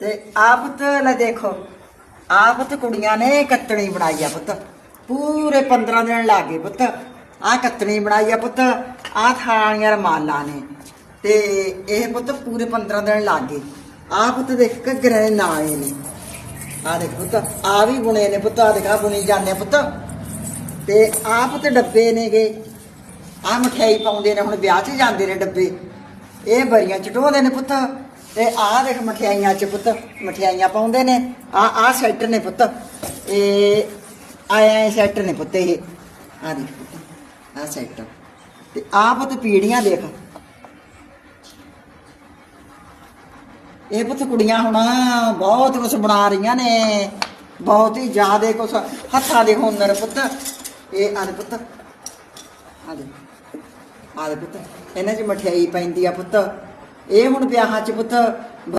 ਤੇ ਆ ਪੁੱਤ ਲੈ ਦੇਖੋ ਆ ਪੁੱਤ ਕੁੜੀਆਂ ਨੇ ਕੱਤਣੀ ਬਣਾਈ ਆ ਪੁੱਤ। ਪੂਰੇ 15 ਦਿਨ ਲੱਗੇ ਪੁੱਤ। ਆ ਕੱਤਣੀ ਬਣਾਈ ਆ ਪੁੱਤ ਆ ਥਾਲੀਆਂ ਰਮਾਲਾਂ ਨੇ। ਤੇ ਇਹ ਪੁੱਤ ਪੂਰੇ 15 ਦਿਨ ਲੱਗੇ ਆ ਪੁੱਤ ਦੇਖ ਘੱਗਰੇ ਦੇ ਨਾਲੇ ਨੇ। ਆ ਦੇਖ ਪੁੱਤ ਆ ਵੀ ਬੁਣੇ ਨੇ ਪੁੱਤ ਆ ਦੇਖ ਆ ਬੁਣੀ ਜਾਂਦੇ ਪੁੱਤ। ਤੇ ਆ ਪੁੱਤ ਡੱਬੇ ਨੇਗੇ। ਆ ਮਠਿਆਈ ਪਾਉਂਦੇ ਨੇ, ਹੁਣ ਵਿਆਹ 'ਚ ਜਾਂਦੇ ਨੇ ਡੱਬੇ। ਇਹ ਬਰੀਆਂ ਚਟੋਦੇ ਨੇ ਪੁੱਤ। ਤੇ ਆਹ ਦੇਖ ਮਠਿਆਈਆਂ 'ਚ ਪੁੱਤ, ਮਠਿਆਈਆਂ ਪਾਉਂਦੇ ਨੇ। ਆ ਆ ਸੈੱਟ ਨੇ ਪੁੱਤ। ਇਹ ਆਏ ਆਏ ਨੇ ਪੁੱਤ ਇਹ। ਆ ਦੇਖ ਪੁੱਤ ਆ ਸੈੱਟ। ਤੇ ਆ ਪੁੱਤ ਪੀੜੀਆਂ ਦੇਖ। ਇਹ ਪੁੱਤ ਕੁੜੀਆਂ ਹੁਣ ਬਹੁਤ ਕੁਝ ਬਣਾ ਰਹੀਆਂ ਨੇ। ਬਹੁਤ ਹੀ ਜ਼ਿਆਦੇ ਕੁਝ ਹੱਥਾਂ ਦੇ ਹੁਨਰ ਪੁੱਤ। ਇਹ ਆ ਪੁੱਤ ਆ ਦੇ ਦੇ ਪੁੱਤ, ਇਹਨਾਂ 'ਚ ਮਠਿਆਈ ਪੈਂਦੀ ਆ ਪੁੱਤ। ਇਹ ਹੁਣ ਵਿਆਹਾਂ 'ਚ ਪੁੱਤ